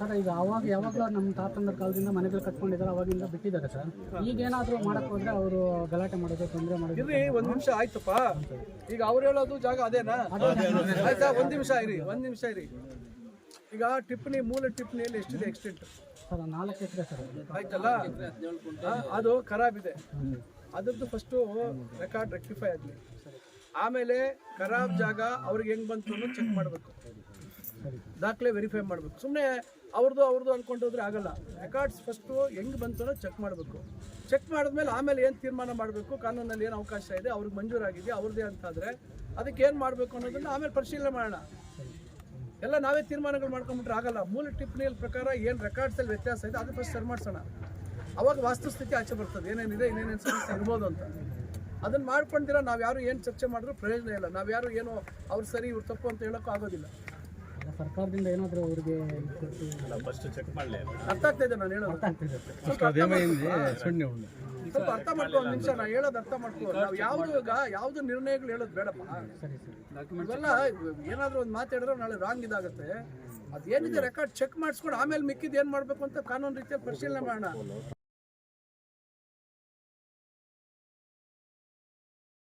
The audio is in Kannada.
ಸರ್ ಈಗ ಅವಾಗ ಯಾವಾಗಲೂ ನಮ್ಮ ತಾತಂದ್ರ ಕಾಲದಿಂದ ಮನೆಗಳು ಕಟ್ಕೊಂಡಿದ್ದಾರೆ ಅವಾಗಿಂದ ಬಿಟ್ಟಿದ್ದಾರೆ ಸರ್. ಈಗ ಏನಾದರೂ ಮಾಡಕ್ ಹೋದ್ರೆ ಅವರು ಗಲಾಟೆ ಮಾಡೋದು ತೊಂದರೆ ಮಾಡೋದು ಇರ್ರಿ ಒಂದ್ ನಿಮಿಷ ಆಯ್ತಪ್ಪ. ಈಗ ಅವ್ರು ಹೇಳೋದು ಜಾಗ ಅದೇನಾ? ಆಯ್ತಾ ಒಂದ್ ನಿಮಿಷ ಇರಿ ಒಂದ್ ನಿಮಿಷ ಇರಿ. ಈಗ ಟಿಪ್ಪಣಿ ಮೂಲ ಟಿಪ್ಪಣಿಯಲ್ಲಿ ಎಷ್ಟಿದೆ ಎಕ್ಸ್ಟೆಂಟ್ ಸರ್ ನಾಲ್ಕು ಎಕರೆ ಸರ್. ಆಯ್ತಲ್ಲ? ಆ, ಅದು ಖರಾಬ್ ಇದೆ. ಅದ್ರದ್ದು ಫಸ್ಟು ರೆಕಾರ್ಡ್ ರೆಕ್ಟಿಫೈ ಆಗಲಿ. ಆಮೇಲೆ ಖರಾಬ್ ಜಾಗ ಅವ್ರಿಗೆ ಹೆಂಗ್ ಬಂತು ಅನ್ನೋದು ಚೆಕ್ ಮಾಡಬೇಕು. ದಾಖಲೆ ವೆರಿಫೈ ಮಾಡಬೇಕು. ಸುಮ್ಮನೆ ಅವ್ರದ್ದು ಅವ್ರದ್ದು ಅಂದ್ಕೊಂಡೋದ್ರೆ ಹೋದ್ರೆ ಆಗಲ್ಲ. ರೆಕಾರ್ಡ್ಸ್ ಫಸ್ಟು ಹೆಂಗೆ ಬಂತು ಅನ್ನೋದು ಚೆಕ್ ಮಾಡಬೇಕು. ಚೆಕ್ ಮಾಡಿದ್ಮೇಲೆ ಆಮೇಲೆ ಏನು ತೀರ್ಮಾನ ಮಾಡಬೇಕು, ಕಾನೂನಲ್ಲಿ ಏನು ಅವಕಾಶ ಇದೆ, ಅವ್ರಿಗೆ ಮಂಜೂರಾಗಿದೆ ಅವ್ರದ್ದೇ ಅಂತಾದರೆ ಅದಕ್ಕೆ ಏನು ಮಾಡಬೇಕು ಅನ್ನೋದನ್ನ ಆಮೇಲೆ ಪರಿಶೀಲನೆ ಮಾಡೋಣ. ಎಲ್ಲ ನಾವೇ ತೀರ್ಮಾನಗಳು ಮಾಡ್ಕೊಂಡ್ಬಿಟ್ರೆ ಆಗಲ್ಲ. ಮೂಲ ಟಿಪ್ಪಣಿಯಲ್ಲಿ ಪ್ರಕಾರ ಏನು ರೆಕಾರ್ಡ್ಸಲ್ಲಿ ವ್ಯತ್ಯಾಸ ಇದೆ ಅದು ಫಸ್ಟ್ ಸರಿ ಮಾಡಿಸೋಣ. ಅವಾಗ ವಾಸ್ತುಸ್ಥಿತಿ ಆಚೆ ಬರ್ತದೆ. ಏನೇನಿದೆ ಇನ್ನೇನೇನು ಸಮಸ್ಯೆ ಇರ್ಬೋದು ಅಂತ. ಅದನ್ನು ಮಾಡ್ಕೊಂಡಿರ, ನಾವು ಯಾರು ಏನು ಚರ್ಚೆ ಮಾಡಿದ್ರು ಪ್ರಯೋಜನ ಇಲ್ಲ. ನಾವು ಯಾರು ಏನು ಅವ್ರು ಸರಿ, ಇವ್ರು ತಪ್ಪು ಅಂತ ಹೇಳೋಕ್ಕೂ ಆಗೋದಿಲ್ಲ. ಸರ್ಕಾರದಿಂದ ಏನಾದರೂ ಅವ್ರಿಗೆ ಇದು ಕೊಟ್ಟು ಅರ್ಥ ಆಗ್ತಾ ಇದೆ ನಾನು ಹೇಳೋದು. ಸ್ವಲ್ಪ ಅರ್ಥ ಮಾಡ್ಕೊ. ಸ್ವಲ್ಪ ಅರ್ಥ ಮಾಡ್ಕೊ ಒಂದು ನಿಮಿಷ ನಾನು ಹೇಳೋದು ಅರ್ಥ ಮಾಡ್ಕೋ. ನಾವು ಯಾವುದು ಈಗ ಯಾವ್ದು ನಿರ್ಣಯಗಳು ಹೇಳೋದು ಬೇಡಪ್ಪ. ಸರಿ ಸರ್. ಇವೆಲ್ಲ ಏನಾದ್ರೂ ಒಂದು ಮಾತಾಡಿದ್ರೆ ನಾಳೆ ರಾಂಗ್ ಇದಾಗುತ್ತೆ. ಅದೇನಿದೆ ರೆಕಾರ್ಡ್ ಚೆಕ್ ಮಾಡಿಸ್ಕೊಂಡು ಆಮೇಲೆ ಮಿಕ್ಕಿದ್ ಏನ್ ಮಾಡ್ಬೇಕು ಅಂತ ಕಾನೂನು ರೀತಿಯಲ್ಲಿ ಪರಿಶೀಲನೆ ಮಾಡೋಣ.